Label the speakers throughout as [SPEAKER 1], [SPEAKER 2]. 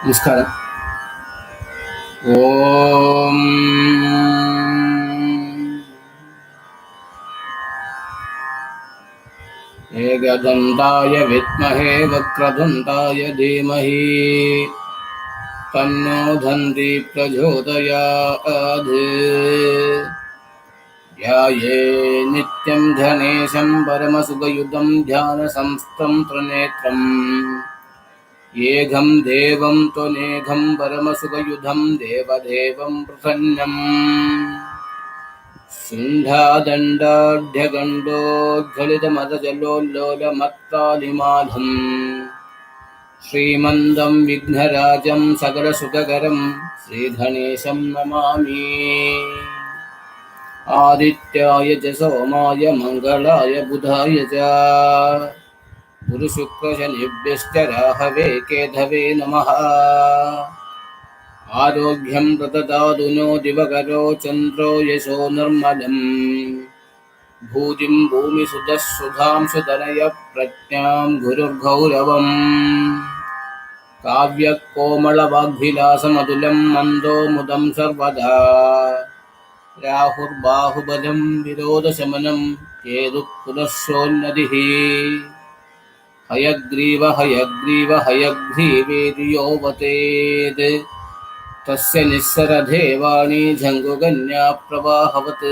[SPEAKER 1] നമസ്കാരം ഓം ഏകദന്തായ വിദ്മഹേ വക്രദന്തായ ധീമഹി തന്നോ ധന്തി പ്രചോദയാത് ധ്യായേ നിത്യം ധനേശം ఏఘం దేవం త్వనేఘం పరమసుఖయుధం దేవదేవం ప్రసన్నం. శృంఢాదండాఢ్యగండోజ్జలితమదజలోల్లోలమత్తాలిమాధం శ్రీమందం విఘ్నరాజం సకలసుఖకరం శ్రీగణేశం నమామి. ఆదిత్యాయ చ సోమాయ మంగళాయ బుధాయ చ गुरुशुक्रशनिभ्यश्च राहवे केधवे नमः। आरोग्यं प्रददादुनो दिवकरो चन्द्रो यशो निर्मलम्। भूतिं भूमिसुतः सुधां सुतनयप्रज्ञां गुरुर्गौरवम्। काव्यकोमलवाग्भिलासमतुलं मन्दो मुदं सर्वदा। राहुर्बाहुबलं विरोधशमनं केतुः पुनः सोन्नतिः। हयग्रीव हयग्रीव हयग्रीवेति यो वतेत् तस्य निःसरधेवाणी झङ्गुगन्याप्रवाहवत्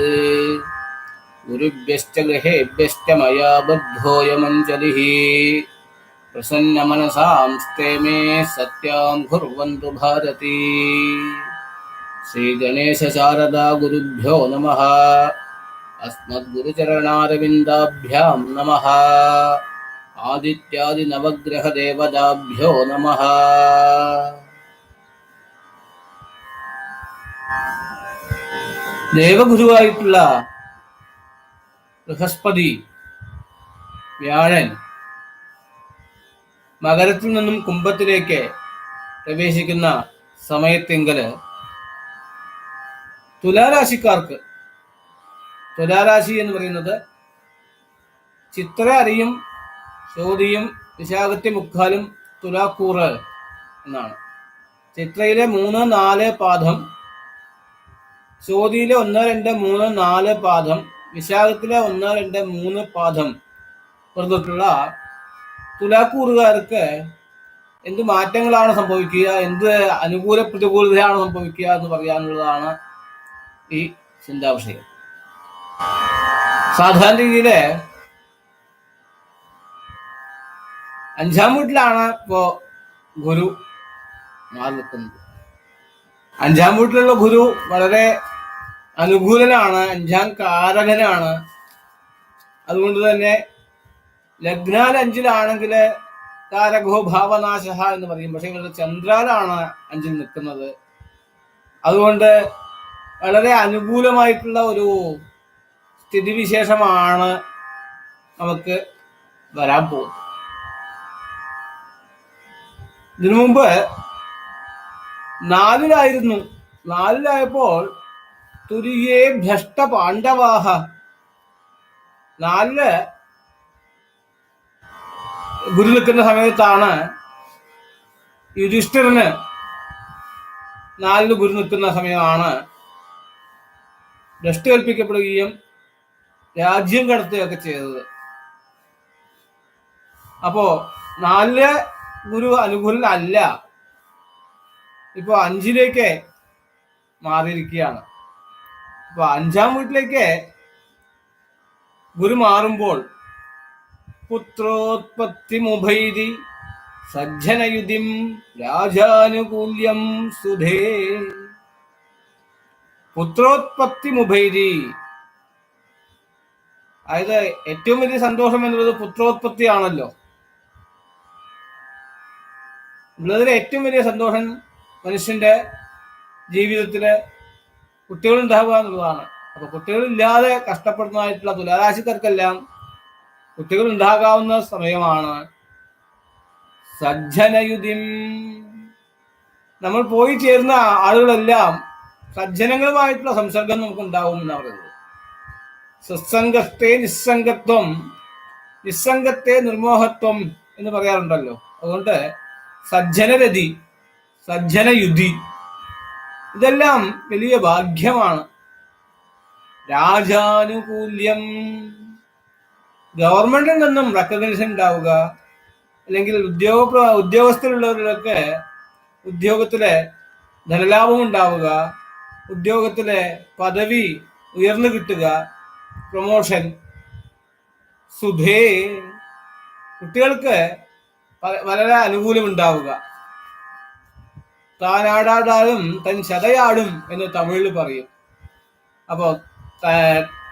[SPEAKER 1] गुरुभ्यश्च गृहेभ्यश्च मया बद्धोऽयमञ्जलिः प्रसन्नमनसांस्ते मे सत्यां कुर्वन्तु भारती। श्रीगणेशशारदा गुरुभ्यो नमः। अस्मद्गुरुचरणारविन्दाभ्यां नमः। ആദിത്യാദിനവഗ്രഹദേവതാഭ്യോ നമഃ. ദേവഗുരുവായിട്ടുള്ള ബൃഹസ്പതി വ്യാഴൻ മകരത്തിൽ നിന്നും കുംഭത്തിലേക്ക് പ്രവേശിക്കുന്ന സമയത്തെങ്കിൽ തുലാരാശിക്കാർക്ക് തുലാരാശി എന്ന് പറയുന്നത് ചിത്ര അരിയും ചോതിയും വിശാഖത്തി മുക്കാലും തുലാക്കൂറ് എന്നാണ്. ചിത്രയിലെ മൂന്ന് നാല് പാദം ചോദിയിലെ ഒന്ന് രണ്ട് മൂന്ന് നാല് പാദം വിശാഖത്തിലെ ഒന്ന് രണ്ട് മൂന്ന് പാദം പുറത്തിട്ടുള്ള തുലാക്കൂറുകാർക്ക് എന്ത് മാറ്റങ്ങളാണ് സംഭവിക്കുക എന്ത് അനുകൂല പ്രതികൂലതയാണ് സംഭവിക്കുക എന്ന് പറയാനുള്ളതാണ് ഈ ചിന്താവിഷയം. സാധാരണ രീതിയിൽ അഞ്ചാം വീട്ടിലാണ് ഇപ്പോ ഗുരു മാറി നിൽക്കുന്നത്. അഞ്ചാം വീട്ടിലുള്ള ഗുരു വളരെ അനുകൂലനാണ് അഞ്ചാം കാരകനാണ്. അതുകൊണ്ട് തന്നെ ലഗ്നാൽ അഞ്ചിലാണെങ്കിൽ കാരകോ ഭാവനാശ എന്ന് പറയും. പക്ഷെ ഇവിടെ ചന്ദ്രാലാണ് അഞ്ചിൽ നിൽക്കുന്നത്. അതുകൊണ്ട് വളരെ അനുകൂലമായിട്ടുള്ള ഒരു സ്ഥിതിവിശേഷമാണ് നമുക്ക് വരാൻ പോകുന്നത്. ഇതിനു മുമ്പ് നാലിലായിരുന്നു. നാലിലായപ്പോൾ തുരിയേ ഭ്രഷ്ട പാണ്ഡവാഹ. നാലിൽ ഗുരു നിൽക്കുന്ന സമയത്താണ് യുധിഷ്ഠിരന് നാലിൽ ഗുരു നിൽക്കുന്ന സമയമാണ് ഭ്രഷ്ട് കൽപ്പിക്കപ്പെടുകയും രാജ്യം കടത്തുകയൊക്കെ ചെയ്തത്. അപ്പോ നാലിൽ ഗുരു അനുകൂലനല്ല. ഇപ്പൊ അഞ്ചിലേക്ക് മാറിയിരിക്കുകയാണ്. അപ്പൊ അഞ്ചാം വീട്ടിലേക്ക് ഗുരു മാറുമ്പോൾ പുത്രോത്പത്തി മുഭൈരി സജ്ജനയുതിം രാജാനുകൂല്യം സുധേ. പുത്രോത്പത്തി മുഭൈരി. അതായത് ഏറ്റവും വലിയ സന്തോഷം എന്നുള്ളത് പുത്രോത്പത്തി ആണല്ലോ ഏറ്റവും വലിയ സന്തോഷം മനുഷ്യന്റെ ജീവിതത്തിൽ കുട്ടികൾ ഉണ്ടാവുക എന്നുള്ളതാണ്. അപ്പൊ കുട്ടികളില്ലാതെ കഷ്ടപ്പെടുന്നതായിട്ടുള്ള തുലാരാശിക്കാർക്കെല്ലാം കുട്ടികൾ ഉണ്ടാകാവുന്ന സമയമാണ് സജ്ജനയുതിം. നമ്മൾ പോയി ചേരുന്ന ആളുകളെല്ലാം സജ്ജനങ്ങളുമായിട്ടുള്ള സംസർഗം നമുക്ക് ഉണ്ടാവും എന്നാണ് പറയുന്നത്. സത്സംഗത്തെ നിസ്സംഗത്വം നിസ്സംഗത്തെ നിർമോഹത്വം എന്ന് പറയാറുണ്ടല്ലോ. അതുകൊണ്ട് സജ്ജനരതി സജ്ജനയുധി ഇതെല്ലാം വലിയ ഭാഗ്യമാണ്. രാജാനുകൂല്യം. ഗവൺമെന്റിൽ നിന്നും റെക്കഗ്നേഷൻ ഉണ്ടാവുക അല്ലെങ്കിൽ ഉദ്യോഗ ഉദ്യോഗസ്ഥരുള്ളവരിലൊക്കെ ഉദ്യോഗത്തിലെ ധനലാഭം ഉണ്ടാവുക ഉദ്യോഗത്തിലെ പദവി ഉയർന്നു കിട്ടുക പ്രൊമോഷൻ സുധേ കുട്ടികൾക്ക് വളരെ അനുകൂലം ഉണ്ടാവുക താനാടാടാടും തൻ ചതയാടും എന്ന് തമിഴിൽ പറയും. അപ്പോ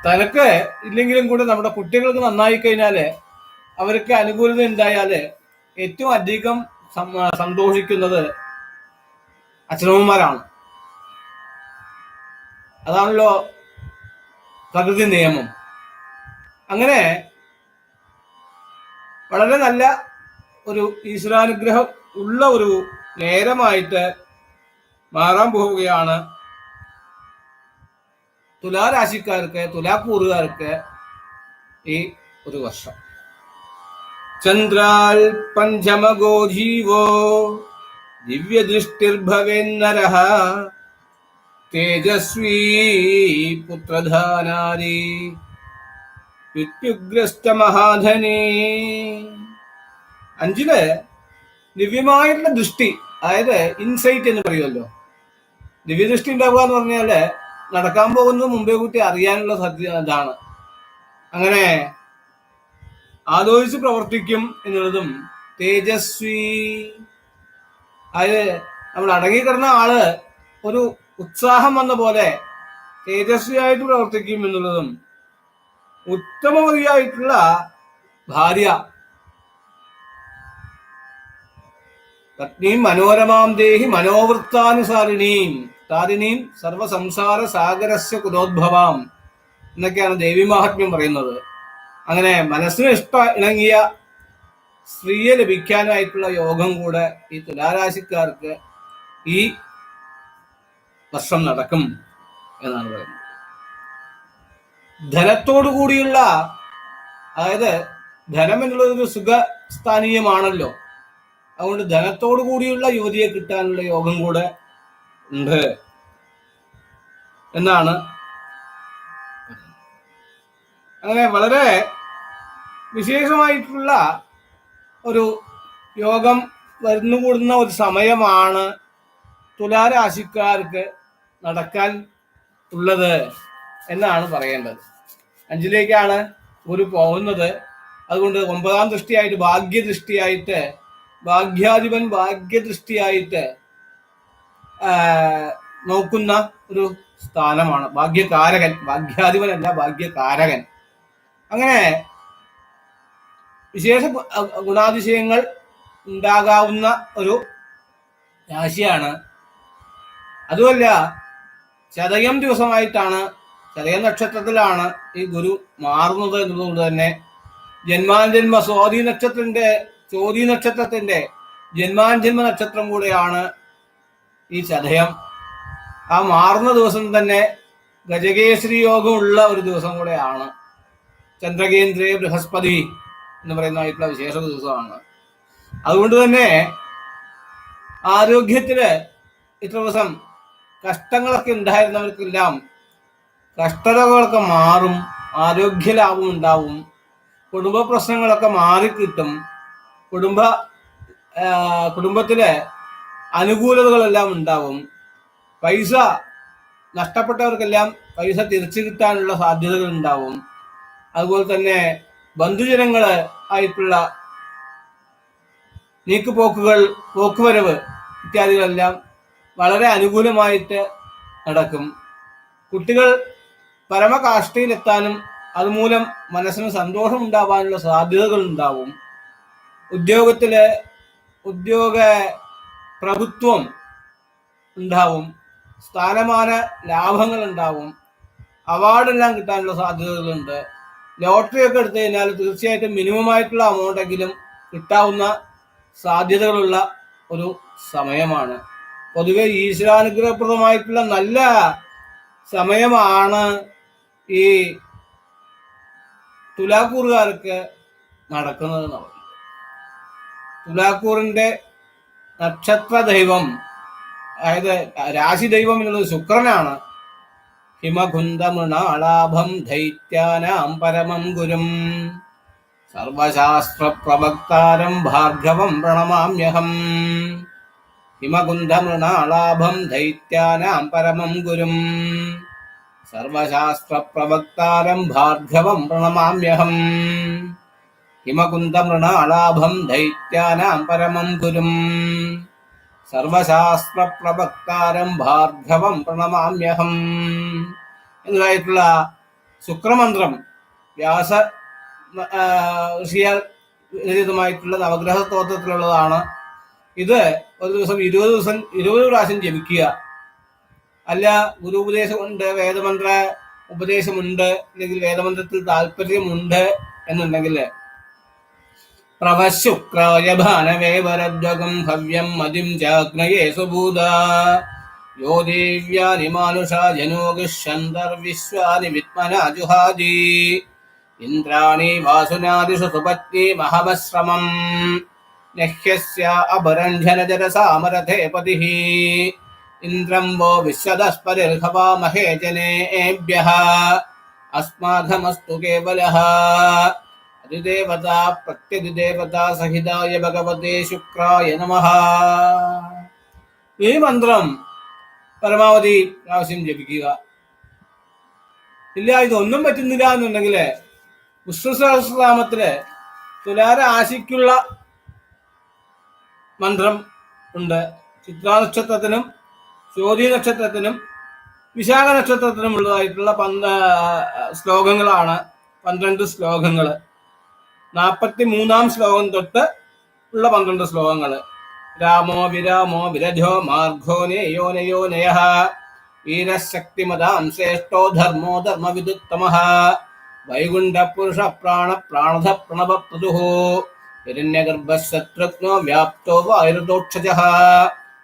[SPEAKER 1] തനക്ക് ഇല്ലെങ്കിലും കൂടെ നമ്മുടെ കുട്ടികൾക്ക് നന്നായി കഴിഞ്ഞാൽ അവർക്ക് അനുകൂലത ഉണ്ടായാൽ ഏറ്റവും അധികം സന്തോഷിക്കുന്നത് അച്ഛനമ്മമാരാണ്. അതാണല്ലോ പ്രകൃതി നിയമം. അങ്ങനെ വളരെ നല്ല ഒരു ഈശ്വരാനുഗ്രഹം ഉള്ള ഒരു നേരമായിട്ട് മാറാൻ പോവുകയാണ് തുലാരാശിക്കാർക്ക് തുലാക്കൂറുകാർക്ക് ഈ ഒരു വർഷം. ചന്ദ്രാൽ പഞ്ചമഗോ ജീവോ ദിവ്യദൃഷ്ടിർഭവേന്നര തേജസ്വീ പുത്രധാനാരി വിത്യുഗ്രസ്ത മഹാധനേ അഞ്ചിൽ ദിവ്യമായിട്ടുള്ള ദൃഷ്ടി അതായത് ഇൻസൈറ്റ് എന്ന് പറയുമല്ലോ. ദിവ്യദൃഷ്ടി ഉണ്ടാവുക എന്ന് പറഞ്ഞാൽ നടക്കാൻ പോകുന്നത് മുമ്പേ കൂട്ടി അറിയാനുള്ള സാധ്യത ഇതാണ്. അങ്ങനെ ആലോചിച്ച് പ്രവർത്തിക്കും എന്നുള്ളതും തേജസ്വി. അതായത് നമ്മൾ അടങ്ങിക്കിടന്ന ആൾ ഒരു ഉത്സാഹം വന്ന പോലെ തേജസ്വിയായിട്ട് പ്രവർത്തിക്കും എന്നുള്ളതും ഉത്തമവതിയായിട്ടുള്ള ഭാര്യ പത്നിയും മനോരമാം ദേഹി മനോവൃത്താനുസാരിണീം. താരിണീം സർവസംസാര സാഗരസ്യ കുലോദ്ഭവാം എന്നൊക്കെയാണ് ദേവി മഹാത്മ്യം പറയുന്നത്. അങ്ങനെ മനസ്സിന് ഇഷ്ട ഇണങ്ങിയ സ്ത്രീയെ ലഭിക്കാനായിട്ടുള്ള യോഗം കൂടെ ഈ തുലാരാശിക്കാർക്ക് ഈ വർഷം നടക്കും എന്നാണ് പറയുന്നത്. ധനത്തോടു കൂടിയുള്ള അതായത് ധനം എന്നുള്ളത് ഒരു സുഖ സുഖസ്ഥാനീയമാണല്ലോ. അതുകൊണ്ട് ധനത്തോടു കൂടിയുള്ള യുവതിയെ കിട്ടാനുള്ള യോഗം കൂടെ ഉണ്ട് എന്നാണ്. അങ്ങനെ വളരെ വിശേഷമായിട്ടുള്ള ഒരു യോഗം വരുന്നുകൂടുന്ന ഒരു സമയമാണ് തുലാരാശിക്കാർക്ക് നടക്കാൻ ഉള്ളത് എന്നാണ് പറയേണ്ടത്. അഞ്ചിലേക്കാണ് ഗുരു പോകുന്നത്. അതുകൊണ്ട് ഒമ്പതാം ദൃഷ്ടിയായിട്ട് ഭാഗ്യദൃഷ്ടിയായിട്ട് ഭാഗ്യാധിപൻ ഭാഗ്യദൃഷ്ടിയായിട്ട് നോക്കുന്ന ഒരു സ്ഥാനമാണ്. ഭാഗ്യകാരകൻ ഭാഗ്യാധിപനല്ല ഭാഗ്യകാരകൻ. അങ്ങനെ വിശേഷ ഗുണാതിശയങ്ങൾ ഉണ്ടാകാവുന്ന ഒരു രാശിയാണ്. അതുമല്ല ചതയം ദിവസമായിട്ടാണ് ചതയം നക്ഷത്രത്തിലാണ് ഈ ഗുരു മാറുന്നത് എന്നതുകൊണ്ട് തന്നെ ജന്മാന്തന്മ സ്വാതി നക്ഷത്രത്തിന്റെ ചോതി നക്ഷത്രത്തിന്റെ ജന്മാഞ്ജന്മ നക്ഷത്രം കൂടെയാണ് ഈ ചതയം. ആ മാറുന്ന ദിവസം തന്നെ ഗജകേശ്വരി യോഗമുള്ള ഒരു ദിവസം കൂടെയാണ്. ചന്ദ്രകേന്ദ്രേ ബൃഹസ്പതി എന്ന് പറയുന്നതായിട്ടുള്ള വിശേഷ ദിവസമാണ്. അതുകൊണ്ട് തന്നെ ആരോഗ്യത്തിൽ ഇത്ര ദിവസം കഷ്ടങ്ങളൊക്കെ ഉണ്ടായിരുന്നവർക്കെല്ലാം കഷ്ടതകളൊക്കെ മാറും ആരോഗ്യലാഭം ഉണ്ടാവും കുടുംബ പ്രശ്നങ്ങളൊക്കെ മാറിക്കിട്ടും കുടുംബ കുടുംബത്തിലെ അനുകൂലതകളെല്ലാം ഉണ്ടാവും. പൈസ നഷ്ടപ്പെട്ടവർക്കെല്ലാം പൈസ തിരിച്ചു കിട്ടാനുള്ള സാധ്യതകൾ ഉണ്ടാവും. അതുപോലെ തന്നെ ബന്ധുജനങ്ങൾ ആയിട്ടുള്ള നീക്കുപോക്കുകൾ പോക്കുവരവ് ഇത്യാദികളെല്ലാം വളരെ അനുകൂലമായിട്ട് നടക്കും. കുട്ടികൾ പരമകാഷ്ഠയിലെത്താനും അതുമൂലം മനസ്സിന് സന്തോഷം ഉണ്ടാവാനുള്ള സാധ്യതകൾ ഉണ്ടാവും. ഉദ്യോഗത്തിൽ ഉദ്യോഗ പ്രഭുത്വം ഉണ്ടാവും സ്ഥാനമാന ലാഭങ്ങൾ ഉണ്ടാവും അവാർഡെല്ലാം കിട്ടാനുള്ള സാധ്യതകളുണ്ട്. ലോട്ടറി ഒക്കെ എടുത്തു കഴിഞ്ഞാൽ തീർച്ചയായിട്ടും മിനിമം ആയിട്ടുള്ള amount എങ്കിലും കിട്ടാവുന്ന സാധ്യതകളുള്ള ഒരു സമയമാണ്. പൊതുവെ ഈശ്വരാനുഗ്രഹപ്രദമായിട്ടുള്ള നല്ല സമയമാണ് ഈ തുലാക്കൂറുകാർക്ക് നടക്കുന്നത് എന്ന് പറയുന്നത് തുലാക്കൂറിന്റെ നക്ഷത്ര ദൈവം അതായത് രാശി ദൈവം എന്നുള്ളത് ശുക്രനാണ്. ഹിമകുന്ദമൃണാളാഭം ദൈത്യാനാം പരമം ഗുരും. സർവശാസ്ത്ര പ്രവക്താരം ഭാർഗവം പ്രണമാമ്യഹം. ഹിമകുന്ദമൃണാളാഭം ദൈത്യാനാം പരമം ഗുരും. സർവശാസ്ത്ര പ്രവക്താരം ഭാർഗവം പ്രണമാമ്യഹം. ഹിമകുന്ദമൃണാളാഭം ദൈത്യാനാം പരമം ഗുരും. സർവശാസ്ത്ര പ്രഭക്താരം ഭാർഗവം പ്രണമാമ്യഹം. എന്നതായിട്ടുള്ള ശുക്രമന്ത്രം വ്യാസ ഋഷിയാൽ രചിതമായിട്ടുള്ള നവഗ്രഹ സ്തോത്രത്തിലുള്ളതാണ് ഇത് ഒരു ദിവസം ഇരുപത് ദിവസം ഇരുപത് പ്രാവശ്യം ജപിക്കുക. അല്ല ഗുരു ഉപദേശമുണ്ട് വേദമന്ത്ര ഉപദേശമുണ്ട് അല്ലെങ്കിൽ വേദമന്ത്രത്തിൽ താല്പര്യമുണ്ട് എന്നുണ്ടെങ്കിൽ प्रवः शुक्राय भानवे वरद्वगम् हव्यम् मदिम् चाग्नये सुबूद यो देव्यानि मानुषा जनो देव्यादिमानुषा जुहादि। इन्द्राणि वासुनादिषु सुपत्नी महाबश्रमम् न ह्यस्य पतिः। इन्द्रम् वो विश्वदस्परिर्हवामहे जने एभ्यः अस्माकमस्तु केवलः। അതിദേവത പ്രത്യതിദേവത സഹിതായ ഭഗവതേ ശുക്രായ നമ ഈ മന്ത്രം പരമാവധി പ്രാവശ്യം ജപിക്കുക. ഇല്ല ഇതൊന്നും പറ്റുന്നില്ല എന്നുണ്ടെങ്കിൽ വിഷ്ണുസഹസ്രനാമത്തിൽ തുലാര ആശിക്കുള്ള മന്ത്രം ഉണ്ട്. ചിത്രാനക്ഷത്രത്തിനും നക്ഷത്രത്തിനും നക്ഷത്രത്തിനും വിശാഖ നക്ഷത്രത്തിനും ഉള്ളതായിട്ടുള്ള പന്ത ശ്ലോകങ്ങളാണ്. പന്ത്രണ്ട് ശ്ലോകങ്ങൾ നാൽപ്പത്തി മൂന്നാം ശ്ലോകം തൊട്ട് ഉള്ള പന്ത്രണ്ട് ശ്ലോകങ്ങൾ രാമോ വിരാമോ വിരജോ മാർഗോ നേയോ നയോ നയ വീരശക്തിമതാം ശ്രേഷ്ഠോ ധർമ്മോ ധർമ്മവിദുത്തമ വൈകുണ്ഠ പുരുഷ പ്രാണ പ്രാണധ പ്രണവ പ്രദുഹോ ഹിരണ്യഗർഭശത്രുഘ്നോ വ്യാപ്തോ വായുർദോക്ഷജ.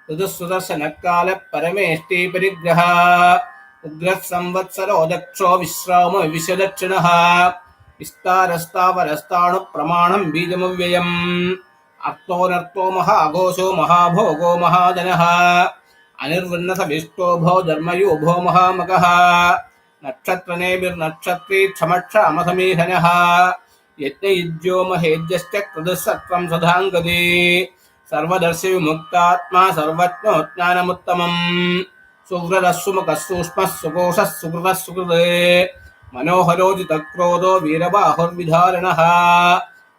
[SPEAKER 1] ഋതുസുദർശനക്കാല പരമേഷ്ടി പരിഗ്രഹ. ഉഗ്രഃ സംവത്സരോ ദക്ഷോ വിശ്രാമോ വിശ്വദക്ഷിണ. విస్తారస్తావరస్తాణు ప్రమాణం బీజమవ్యయం. అర్థోనర్థో మహాఘోషో మహాభోగో మహాజన. అనిర్వన్నసవిష్టోభో ధర్మయూభో మహామక నక్షత్రనేభిర్నక్షత్రీ క్షమక్షామసమీహన. యజ్ఞయుజ్యోమహేజ్యశ్చ కృదుసత్వం సదాంగదే సర్వదర్శి విముక్తాత్మా సర్వజ్ఞో జ్ఞానముత్తమం సువ్రరస్సుముఖ సూక్ష్మ సుకోశ సుకృత సుకృతే मनोहरोजितक्रोधो वीरबाहुर्विधारणः।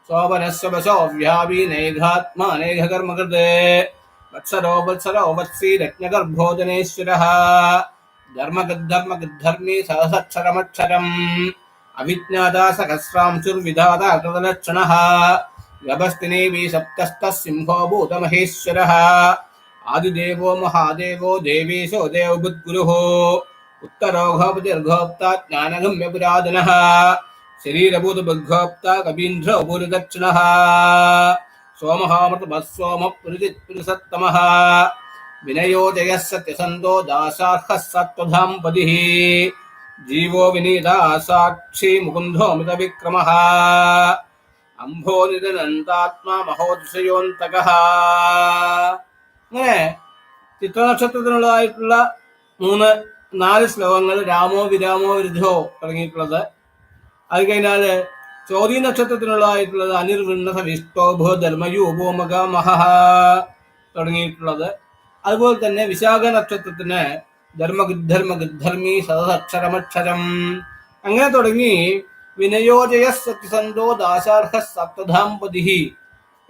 [SPEAKER 1] सोमनस्य वशो व्यावीनैघात्मा नैघकर्मकृत् वत्सरो वत्सरो वत्सी रत्नगर्भोजनेश्वरः धर्मगद्धर्मगद्धर्मी सहसक्षरमक्षरम् अविज्ञाता सहस्रांशुर्विधाता कृतलक्षणः गभस्तिनेवि सप्तस्तः सिंहो भूतमहेश्वरः। आदिदेवो महादेवो देवीशो देवबुद्गुरुः ദേവീശോ ദേവബുദ്ഗുരുഃ ഉത്തരോഘോപതിർഘോപ്ത ജ്ഞാനഗമ്യപുരാതന ശരീരഭൂതബുദ്ഘോപ്ത കവീന്ദ്രോ ഭൂരിദക്ഷിണ സോമഹാമൃതമസ്സോമ പുരുജിത്പുരുസത്തമ വിനയോ ജയ സത്യസന്തോ ദാസാർഹ സത്വധാം പതി ജീവോ വിനീത സാക്ഷി മുകുന്ദോ മിതവിക്രമ അംഭോനിരനന്താത്മാ മഹോദശയോന്തക അങ്ങനെ ചിത്രനക്ഷത്രത്തിനുള്ളതായിട്ടുള്ള മൂന്ന് നാല് ശ്ലോകങ്ങൾ രാമോ വിരാമോ വിരുദ്ധോ തുടങ്ങിയിട്ടുള്ളത്. അത് കഴിഞ്ഞാൽ ചോദ്യ നക്ഷത്രത്തിനുള്ളതായിട്ടുള്ളത് അനിർവൃണ്ണ വിഷ്ടോഭോ ധർമ്മയൂപോമക മഹഹ തുടങ്ങിയിട്ടുള്ളത്. അതുപോലെ തന്നെ വിശാഖ നക്ഷത്രത്തിന് ധർമ്മഗുദ്ധർമ്മഗുദ്ധർമ്മി സദക്ഷരമക്ഷരം അങ്ങനെ തുടങ്ങി വിനയോജയ സത്യസന്ധോ ദാശാർഹ സപ്തധാംപതി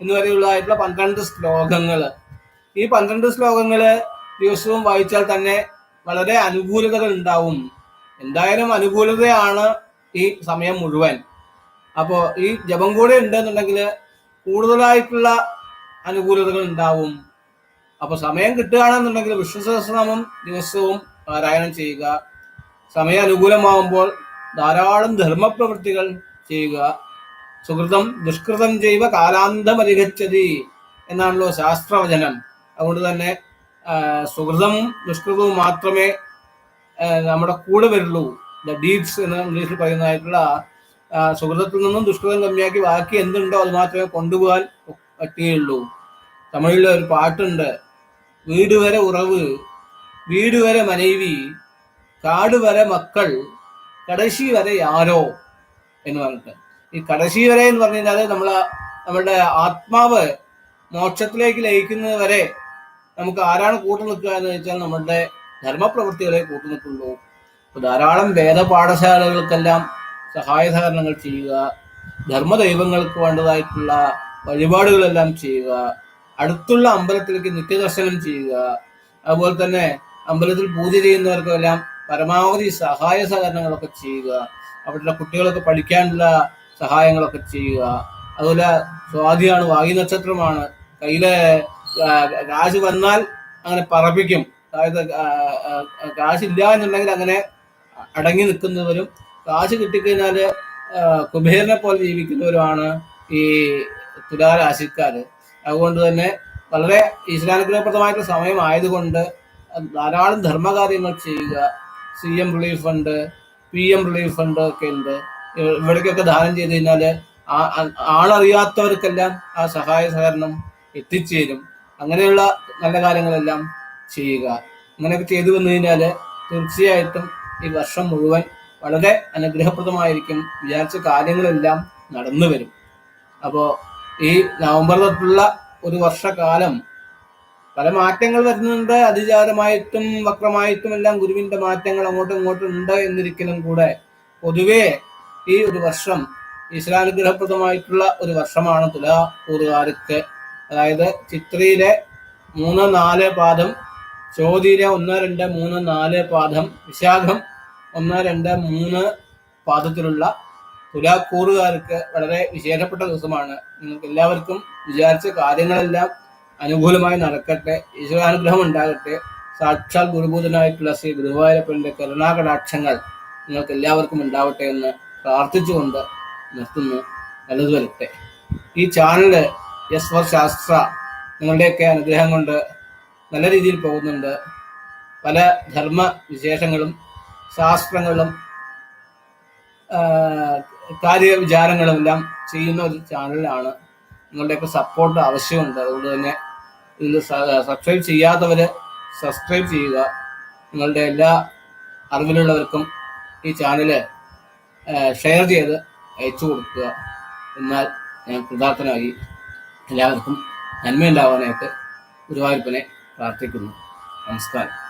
[SPEAKER 1] എന്നുവരെയുള്ളതായിട്ടുള്ള പന്ത്രണ്ട് ശ്ലോകങ്ങൾ ഈ പന്ത്രണ്ട് ശ്ലോകങ്ങൾ ദിവസവും വായിച്ചാൽ തന്നെ വളരെ അനുകൂലതകൾ ഉണ്ടാവും എന്തായാലും അനുകൂലതയാണ് ഈ സമയം മുഴുവൻ. അപ്പോ ഈ ജപം കൂടെ ഉണ്ടെന്നുണ്ടെങ്കിൽ കൂടുതലായിട്ടുള്ള അനുകൂലതകൾ ഉണ്ടാവും അപ്പൊ സമയം കിട്ടുകയാണെന്നുണ്ടെങ്കിൽ വിഷ്ണു സഹസ്രനാമം ദിവസവും പാരായണം ചെയ്യുക. സമയം അനുകൂലമാവുമ്പോൾ ധാരാളം ധർമ്മപ്രവൃത്തികൾ ചെയ്യുക. സുഹൃതം ദുഷ്കൃതം ചെയ്വ കാലാന്തം അധികച്ചതി എന്നാണല്ലോ ശാസ്ത്രവചനം. അതുകൊണ്ട് തന്നെ സുഹൃതവും ദുഷ്കൃതവും മാത്രമേ നമ്മുടെ കൂടെ വരുള്ളൂ. ദ ഡീഡ്സ് എന്ന് ഇംഗ്ലീഷിൽ പറയുന്നതായിട്ടുള്ള സുഹൃതത്തിൽ നിന്നും ദുഷ്കൃതം കമ്മിയാക്കി ബാക്കി എന്തുണ്ടോ അത് മാത്രമേ കൊണ്ടുപോകാൻ പറ്റുകയുള്ളൂ. തമിഴിലെ ഒരു പാട്ടുണ്ട് വീട് വരെ ഉറവ് വീട് വരെ മനൈവി കാട് വരെ മക്കൾ കടശി വരെ യാരോ? എന്ന് പറഞ്ഞിട്ട്. ഈ കടശി വരെ എന്ന് പറഞ്ഞു കഴിഞ്ഞാൽ നമ്മളെ നമ്മുടെ ആത്മാവ് മോക്ഷത്തിലേക്ക് ലയിക്കുന്നത് വരെ നമുക്ക് ആരാണ് കൂട്ടു നിൽക്കുക എന്ന് വെച്ചാൽ നമ്മളുടെ ധർമ്മപ്രവൃത്തികളെ കൂട്ടു നിൽക്കുള്ളൂ അപ്പൊ ധാരാളം വേദപാഠശാലകൾക്കെല്ലാം സഹായ സഹകരണങ്ങൾ ചെയ്യുക ധർമ്മദൈവങ്ങൾക്ക് വേണ്ടതായിട്ടുള്ള വഴിപാടുകളെല്ലാം ചെയ്യുക അടുത്തുള്ള അമ്പലത്തിലേക്ക് നിത്യദർശനം ചെയ്യുക അതുപോലെ തന്നെ അമ്പലത്തിൽ പൂജ ചെയ്യുന്നവർക്കെല്ലാം പരമാവധി സഹായ സഹകരണങ്ങളൊക്കെ ചെയ്യുക അവിടെയുള്ള കുട്ടികളൊക്കെ പഠിക്കാനുള്ള സഹായങ്ങളൊക്കെ ചെയ്യുക. അതുപോലെ സ്വാതിയാണ് വായു നക്ഷത്രമാണ്. കയ്യിലെ കാശ് വന്നാൽ അങ്ങനെ പറപ്പിക്കും അതായത് കാശില്ല എന്നുണ്ടെങ്കിൽ അങ്ങനെ അടങ്ങി നിൽക്കുന്നവരും കാശ് കിട്ടിക്കഴിഞ്ഞാൽ കുബേരനെ പോലെ ജീവിക്കുന്നവരുമാണ് ഈ തുലാരാശിക്കാർ അതുകൊണ്ട് തന്നെ വളരെ ഈശ്വരാനുഗ്രഹപ്രദമായിട്ടുള്ള സമയമായതുകൊണ്ട് ധാരാളം ധർമ്മകാര്യങ്ങൾ ചെയ്യുക C M relief fund P M relief fund ഒക്കെ ഉണ്ട്. ഇവ- ഇവിടേക്കൊക്കെ ദാനം ചെയ്ത് കഴിഞ്ഞാൽ ആളറിയാത്തവർക്കെല്ലാം ആ സഹായ സഹകരണം എത്തിച്ചേരും. അങ്ങനെയുള്ള നല്ല കാര്യങ്ങളെല്ലാം ചെയ്യുക. അങ്ങനെയൊക്കെ ചെയ്തു വന്നു കഴിഞ്ഞാൽ തീർച്ചയായിട്ടും ഈ വർഷം മുഴുവൻ വളരെ അനുഗ്രഹപ്രദമായിരിക്കും വിചാരിച്ച കാര്യങ്ങളെല്ലാം നടന്നു വരും. അപ്പോൾ ഈ നവംബർ തൊട്ടുള്ള ഒരു വർഷകാലം പല മാറ്റങ്ങൾ വരുന്നുണ്ട്. അതിചാരമായിട്ടും വക്രമായിട്ടും എല്ലാം ഗുരുവിന്റെ മാറ്റങ്ങൾ അങ്ങോട്ടും ഇങ്ങോട്ടും ഉണ്ട് എന്നിരിക്കലും കൂടെ പൊതുവേ ഈ ഒരു വർഷം ഈശ്വരാനുഗ്രഹപ്രദമായിട്ടുള്ള ഒരു വർഷമാണ് തുലാ കൂറുകാർക്ക് അതായത് ചിത്രയിലെ മൂന്ന് നാല് പാദം ചോതിയിലെ ഒന്ന് രണ്ട് മൂന്ന് നാല് പാദം വിശാഖം ഒന്ന് രണ്ട് മൂന്ന് പാദത്തിലുള്ള തുലാക്കൂറുകാർക്ക് വളരെ വിശേഷപ്പെട്ട ദിവസമാണ്. നിങ്ങൾക്ക് എല്ലാവർക്കും വിചാരിച്ച കാര്യങ്ങളെല്ലാം അനുകൂലമായി നടക്കട്ടെ. ഈശ്വരാനുഗ്രഹം ഉണ്ടാകട്ടെ. സാക്ഷാൽ ഗുരുഭൂതനായിട്ടുള്ള ശ്രീ ഗുരുവായൂരപ്പന്റെ കരുണാകടാക്ഷങ്ങൾ നിങ്ങൾക്ക് എല്ലാവർക്കും ഉണ്ടാവട്ടെ എന്ന് പ്രാർത്ഥിച്ചുകൊണ്ട് നിർത്തുന്നു. നല്ലത് വരട്ടെ. ഈ ചാനൽ എസ് ഫോർ ശാസ്ത്ര. നിങ്ങളുടെയൊക്കെ അനുഗ്രഹം കൊണ്ട് നല്ല രീതിയിൽ പോകുന്നുണ്ട്. പല ധർമ്മ വിശേഷങ്ങളും ശാസ്ത്രങ്ങളും കാര്യ കാര്യവിചാരങ്ങളും എല്ലാം ചെയ്യുന്ന ഒരു ചാനലാണ് നിങ്ങളുടെയൊക്കെ സപ്പോർട്ട് ആവശ്യമുണ്ട്. അതുകൊണ്ട് തന്നെ ഇതിൽ സബ്സ്ക്രൈബ് ചെയ്യാത്തവർ സബ്സ്ക്രൈബ് ചെയ്യുക. നിങ്ങളുടെ എല്ലാ അറിവിലുള്ളവർക്കും ഈ ചാനൽ ഷെയർ ചെയ്ത് അയച്ചു കൊടുക്കുക. എന്നാൽ ഞാൻ കൃതാർത്ഥനായി എല്ലാവർക്കും നന്മയുണ്ടാവാനായിട്ട് ഗുരുവായൂരപ്പനെ പ്രാർത്ഥിക്കുന്നു. നമസ്കാരം.